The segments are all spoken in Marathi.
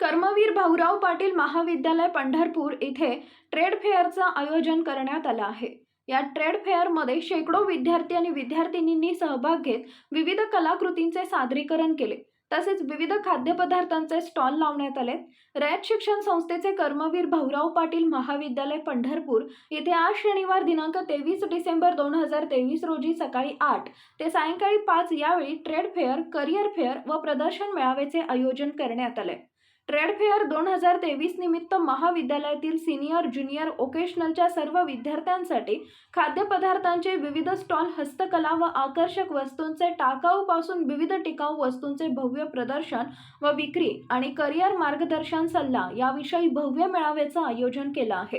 कर्मवीर भाऊराव पाटील महाविद्यालय पंढरपूर इथे ट्रेड फेअरचं आयोजन करण्यात आलं आहे. या ट्रेड फेअरमध्ये शेकडो विद्यार्थी आणि विद्यार्थिनींनी सहभाग घेत विविध कलाकृतींचे सादरीकरण केले. तसेच विविध खाद्यपदार्थांचे स्टॉल लावण्यात आले रयत शिक्षण संस्थेचे कर्मवीर भाऊराव पाटील महाविद्यालय पंढरपूर येथे आज शनिवार दिनांक तेवीस डिसेंबर दोन हजार तेवीस रोजी सकाळी आठ ते सायंकाळी पाच यावेळी ट्रेड फेअर करिअर फेअर व प्रदर्शन मेळाव्याचे आयोजन करण्यात आले ट्रेड फेअर दोन हजार तेवीस निमित्त महाविद्यालयातील सिनियर ज्युनियर ओकेशनलच्या सर्व विद्यार्थ्यांसाठी खाद्यपदार्थांचे विविध स्टॉल हस्तकला व आकर्षक वस्तूंचे टाकाऊपासून विविध टिकाऊ वस्तूंचे भव्य प्रदर्शन व विक्री आणि करिअर मार्गदर्शन सल्ला याविषयी भव्य मेळाव्याचं आयोजन केलं आहे.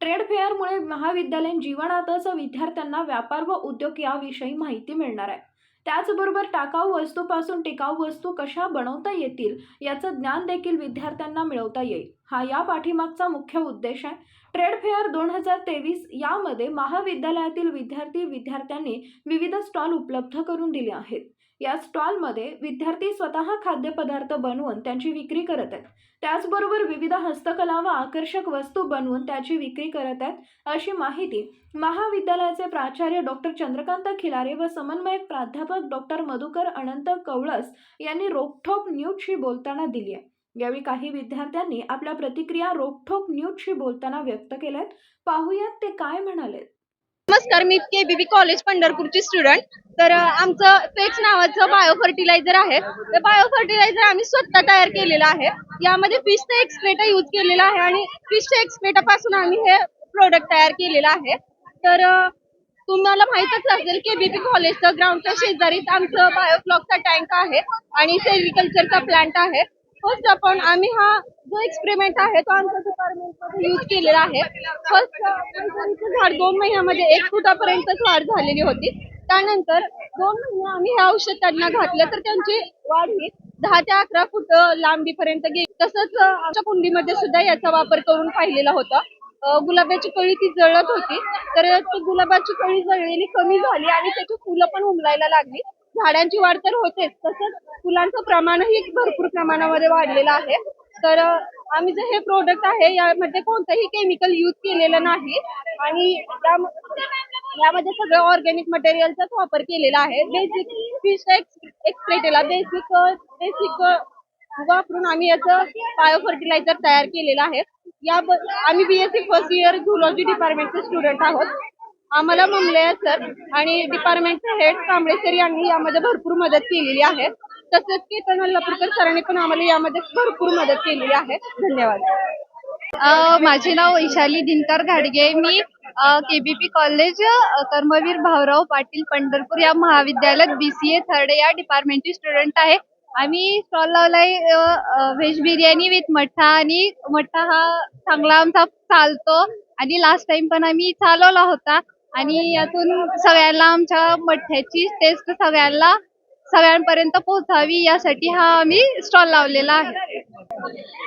ट्रेड फेअरमुळे महाविद्यालयीन जीवनातच विद्यार्थ्यांना व्यापार व उद्योग याविषयी माहिती मिळणार आहे. त्याचबरोबर टाकाऊ वस्तूपासून टिकाऊ वस्तू कशा बनवता येतील याचं ज्ञान देखील विद्यार्थ्यांना मिळवता येईल. हा या पाठीमागचा मुख्य उद्देश आहे. ट्रेड फेअर दोन हजार तेवीस यामध्ये महाविद्यालयातील विद्यार्थी विद्यार्थ्यांनी विविध स्टॉल उपलब्ध करून दिले आहेत. या स्टॉलमध्ये विद्यार्थी स्वतः खाद्यपदार्थ बनवून त्यांची विक्री करत आहेत. त्याचबरोबर विविध हस्तकला व आकर्षक वस्तू बनवून त्याची विक्री करत आहेत. अशी माहिती महाविद्यालयाचे प्राचार्य डॉक्टर चंद्रकांत खिलारे व समन्वयक प्राध्यापक डॉक्टर मधुकर अनंत कवळस यांनी रोखोक न्यूजशी बोलताना दिली आहे. यावेळी काही विद्यार्थ्यांनी आपल्या प्रतिक्रिया रोखोक न्यूजशी बोलताना व्यक्त केल्यात. पाहूयात ते काय म्हणाले नमस्कार मी के कॉलेज पंढरपूरची स्टुडंट तर आमचं फेक्स नावाचं बायो फर्टिलायझर आहे. ते बायो फर्टिलायझर आम्ही स्वतः तयार केलेलं आहे. यामध्ये फिशचा एक्सप्रेटा यूज केलेला आहे आणि फिशच्या एक्सप्रेटापासून आम्ही हे प्रोडक्ट तयार केलेलं आहे. तर तुम्हाला माहीतच असेल के बी कॉलेजचं ग्राउंडच्या शेजारीच आमचं बायोफ्लॉकचा टँक आहे आणि सेरिकल्चरचा प्लांट आहे. फर्स्ट आपण आम्ही हा जो एक्सपेरिमेंट आहे तो आमच्या डिपार्टमेंटमध्ये यूज केलेला आहे. फर्स्ट झाड दोन महिन्यामध्ये एक फुटापर्यंतच वाढ झालेली होती. त्यानंतर दोन महिने आम्ही हे औषध त्यांना घातलं तर त्यांची वाढ ही दहा ते अकरा फूट लांबीपर्यंत गेली. तसंच आमच्या कुंडीमध्ये सुद्धा याचा वापर करून पाहिलेला होता. गुलाबाची कळी ती जळत होती. तर ती गुलाबाची कळी जळलेली कमी झाली आणि त्याची फुलं पण उमलायला लागली. झाडांची वाढ तर होतेच. तसंच फुलांचं प्रमाणही भरपूर प्रमाणामध्ये वाढलेलं आहे. तर आम्ही जे हे प्रोडक्ट आहे यामध्ये कोणतंही केमिकल यूज केलेलं नाही. आणि यामध्ये सगळं ऑर्गॅनिक मटेरियलचाच वापर केलेला आहे. बेसिक फिश एक्सप्रेटेला बेसिक बेसिक वापरून आम्ही याचं बायो फर्टिलायझर तयार केलेलं आहे. या आम्ही बीएससी फर्स्ट इयर झुलॉजी डिपार्टमेंटचे स्टुडंट आहोत. आम्हाला मुंबले सर. आणि डिपार्टमेंटचे हेड कांबळे सर यांनी यामध्ये भरपूर मदत केलेली आहे. तसंच केतन अल्लापूरकर सरांनी पण आम्हाला यामध्ये भरपूर मदत केलेली आहे. धन्यवाद. माझे नाव ईशाली दिनकर घाडगे मी केबीपी कॉलेज कर्मवीर भाऊराव पाटील पंढरपूर या महाविद्यालयात बी सी ए थर्ड या डिपार्टमेंटची स्टुडंट आहे. आम्ही स्टॉल लावलाय व्हेज बिर्याणी विथ मठ्ठा आणि मठ्ठा हा चांगला आमचा चालतो. आणि लास्ट टाइम पण आम्ही चालवला होता. आणि यातून सगळ्यांना आमच्या मठ्ठ्याची टेस्ट सगळ्यांना सगळ्यांपर्यंत पोहोचावी यासाठी हा आम्ही स्टॉल लावलेला आहे.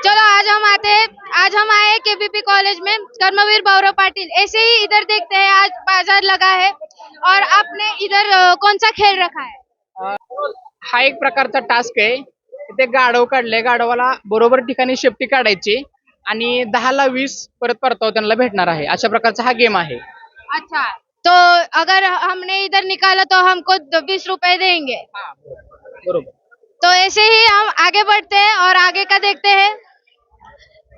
चलो आज हम आते आज हम आए केबीपी कॉलेज में कर्मवीर भाऊराव पाटिल ऐसे ही इधर देखते हैं आज बाजार लगा है और आपने इधर कौन सा खेल रखा है? हा एक प्रकारचा टास्क आहे इथे गाढव काढले गाढवाला बरोबर ठिकाणी शेपटी काढायची आणि दहाला वीस परत परताव त्यांना भेटणार आहे अशा प्रकारचा हा गेम आहे. अच्छा। तो अगर हमने इधर निकाला तो हमको बीस रुपए देंगे। हा, तो ऐसे ही हम आगे बढ़ते हैं और आगे का देखते हैं।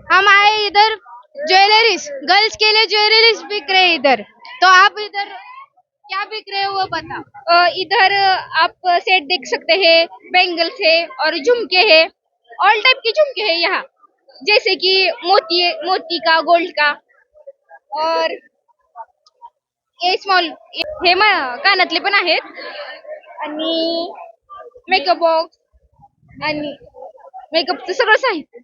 हम आए इधर ज्वेलरीज गर्ल्स के लिए ज्वेलरीज बिक रहे हैं इधर। तो आप इधर क्या बिक रहे हो वो बताओ इधर आप सेट देख सकते हैं बैंगल्स है और झुमके है। ऑल टाइप के झुमके है यहाँ। जैसे कि मोती मोती का गोल्ड का। और हे स्मॉल हे कानातले पण आहेत. आणि मेकअप बॉक्स आणि मेकअपचं सगळं साहित्य.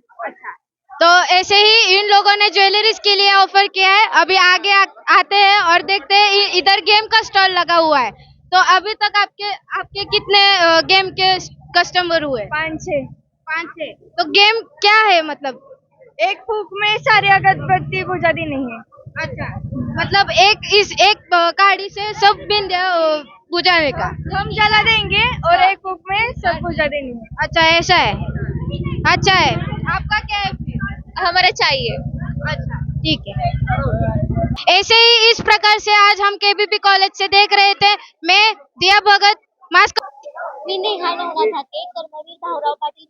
तो ऐसे ही इन लोगों ने ज्वेलरीज के लिए ऑफ़र किया है. अभी आगे आ, आते हैं और देखते हैं इधर गेम का स्टॉल लगा हुआ है. तो अभी तक आपके आपके कितने गेम के कस्टमर हुए? पाँच छः। पाँच छह तो गेम क्या है मतलब? एक फूक में सारी अगरबत्ती दी नहीं है। अच्छा। मतलब एक इस एक गाड़ी से सब अ, बुझाने का? हम जला देंगे और एक फूक में सब बुझा देंगे। अच्छा ऐसा है? अच्छा है। आपका क्या है हमारा चाहिए। अच्छा ठीक है। ऐसे ही इस प्रकार से आज हम केबीपी कॉलेज से देख रहे थे। मैं दिया भगत मास्क मी नेहा नवनाथ ठाके कर्मवीर भाऊराव पाटील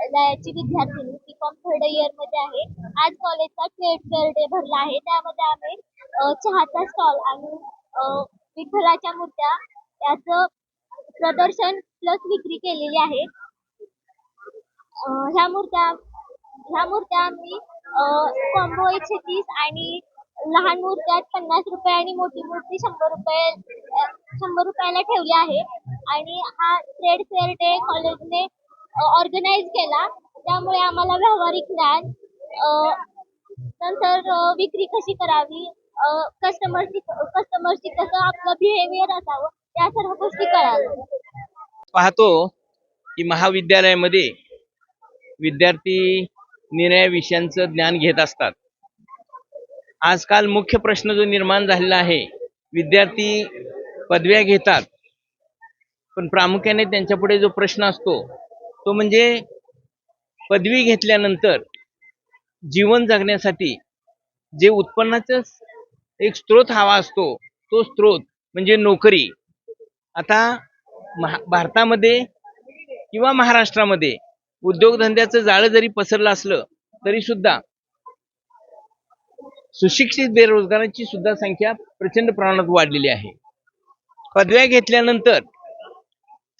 लयाची विद्यार्थिनी बी कॉम थर्ड इयरमध्ये आहे. आज कॉलेजचा ट्रेड फेअर डे भरला आहे. त्यामध्ये आम्ही चहाचा स्टॉल आणि विठ्ठलाच्या मूर्त्या याचं प्रदर्शन प्लस विक्री केलेली आहे. ह्या मूर्त्या ह्या मूर्त्या आम्ही कॉम्बो एकशे तीस आणि लहान मूर्त्या पन्नास रुपये आणि मोठी मूर्ती शंभर रुपये शंभर रुपयाला ठेवली आहे. आणि हा ट्रेड फेअर डे कॉलेजने ऑर्गनाईज केला. त्यामुळे आम्हाला व्यावहारिक ज्ञान नंतर विक्री कशी करावी कस्टमरची कस्टमरशी कसं आपलं बिहेवियर असावं त्या सर्व गोष्टी कळाल्या. पाहतो की महाविद्यालयामध्ये विद्यार्थी निर्णय विषयांचं ज्ञान घेत असतात. आजकाल मुख्य प्रश्न जो निर्माण झालेला आहे विद्यार्थी पदव्या घेतात पण प्रामुख्याने त्यांच्यापुढे जो प्रश्न असतो तो म्हणजे पदवी घेतल्यानंतर जीवन जगण्यासाठी जे उत्पन्नाचा एक स्रोत हवा असतो तो स्रोत म्हणजे नोकरी. आता महा भारतामध्ये किंवा महाराष्ट्रामध्ये उद्योगधंद्याचं जाळं जरी पसरलं असलं तरी सुद्धा सुशिक्षित बेरोजगारांची सुद्धा संख्या प्रचंड प्रमाणात वाढलेली आहे. पदव्या घेतल्यानंतर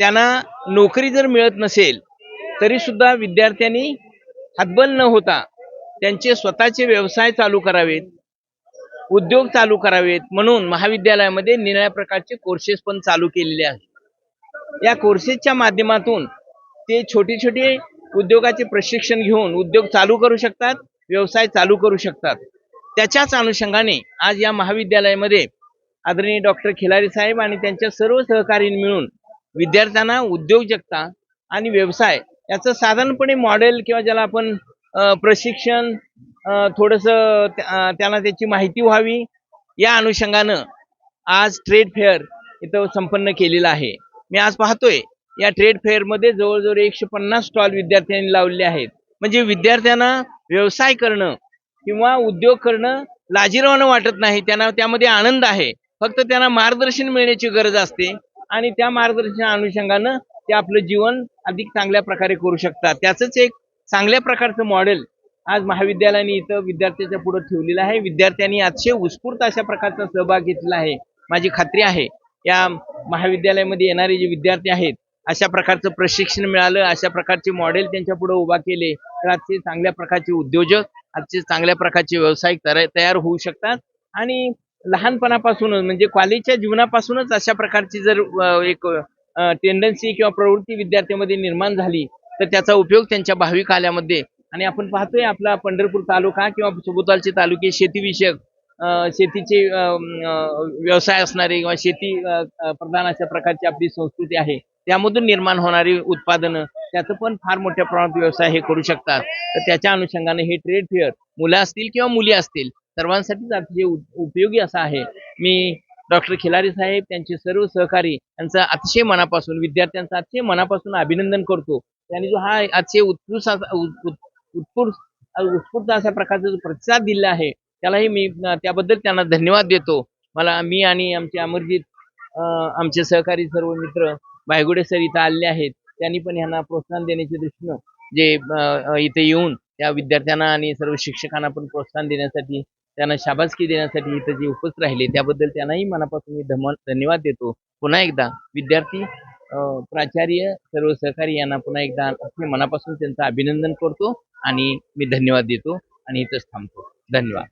त्यांना नोकरी जर मिळत नसेल तरी सुद्धा विद्यार्थ्यांनी हातबल न होता त्यांचे स्वतःचे व्यवसाय चालू करावेत उद्योग चालू करावेत म्हणून महाविद्यालयामध्ये निराळ्या प्रकारचे कोर्सेस पण चालू केलेले आहेत. या कोर्सेसच्या माध्यमातून ते छोटे छोटे उद्योगाचे प्रशिक्षण घेऊन उद्योग चालू करू शकतात व्यवसाय चालू करू शकतात. त्याच्याच अनुषंगाने आज या महाविद्यालयामध्ये आदरणीय डॉक्टर खिलारी साहेब आणि त्यांच्या सर्व सहकार्यांनी मिळून विद्यार्थ्यांना उद्योजकता आणि व्यवसाय याचं साधारणपणे मॉडेल किंवा ज्याला आपण प्रशिक्षण थोडस थोडंसं त्यांना त्याची माहिती व्हावी या अनुषंगानं आज ट्रेड फेअर इथं संपन्न केलेलं आहे. मी आज पाहतोय या ट्रेड फेअरमध्ये जवळजवळ एकशे पन्नास स्टॉल विद्यार्थ्यांनी लावलेले आहेत. म्हणजे विद्यार्थ्यांना व्यवसाय करणं किंवा उद्योग करणं लाजिरवाणं वाटत नाही त्यांना त्यामध्ये आनंद आहे. फक्त त्यांना मार्गदर्शन मिळण्याची गरज असते आणि त्या मार्गदर्शन अनुषंगानं ते आपलं जीवन अधिक चांगल्या प्रकारे करू शकतात. त्याचंच एक चांगल्या प्रकारचं मॉडेल आज महाविद्यालयाने इथं विद्यार्थ्याच्या पुढे ठेवलेलं आहे. विद्यार्थ्यांनी अतिशय उत्स्फूर्त अशा प्रकारचा सहभाग घेतलेला आहे. माझी खात्री आहे या महाविद्यालयामध्ये येणारे जे विद्यार्थी आहेत अशा प्रकारचं प्रशिक्षण मिळालं अशा प्रकारचे मॉडेल त्यांच्या पुढे उभा केले तर आजचे चांगल्या प्रकारचे उद्योजक आजचे चांगल्या प्रकारचे व्यावसायिक तयार होऊ शकतात. आणि लहानपणापासूनच म्हणजे कॉलेजच्या जीवनापासूनच अशा प्रकारची जर एक टेंडन्सी किंवा प्रवृत्ती विद्यार्थ्यांमध्ये निर्माण झाली तर त्याचा उपयोग त्यांच्या भावी काल्यामध्ये आणि आपण पाहतोय आपला पंढरपूर तालुका किंवा सभोवतालचे तालुके शेतीविषयक शेतीचे व्यवसाय असणारे किंवा शेती प्रधान अशा प्रकारची आपली संस्कृती आहे. त्यामधून निर्माण होणारी उत्पादनं त्याचं पण फार मोठ्या प्रमाणात व्यवसाय हे करू शकतात. तर त्याच्या अनुषंगाने हे ट्रेड फेअर मुलं असतील किंवा मुली असतील सर्वांसाठीच अतिशय उपयोगी असं आहे. मी डॉक्टर खिलारी साहेब त्यांचे सर्व सहकारी यांचं अतिशय मनापासून विद्यार्थ्यांचं अतिशय मनापासून अभिनंदन करतो. त्यांनी जो हा अतिशय उत्कृष्ट उत्कृष्ट उत्स्फूर्त अशा प्रकारचा जो प्रतिसाद दिला आहे त्यालाही मी त्याबद्दल त्यांना धन्यवाद देतो. मला मी आणि आमचे अमरजीत आमचे सहकारी सर्व मित्र बायगुडे सर इथं आलेले आहेत. त्यांनी पण ह्यांना प्रोत्साहन देण्याच्या दृष्टीनं जे इथे येऊन त्या विद्यार्थ्यांना आणि सर्व शिक्षकांना पण प्रोत्साहन देण्यासाठी त्यांना शाबासकी देण्यासाठी इथं जे उपस्थित राहिले त्याबद्दल त्यांनाही मनापासून मी धम धन्यवाद देतो. पुन्हा एकदा विद्यार्थी प्राचार्य सर्व सहकारी यांना पुन्हा एकदा मनापासून त्यांचं अभिनंदन करतो आणि मी धन्यवाद देतो आणि इथंच थांबतो. धन्यवाद.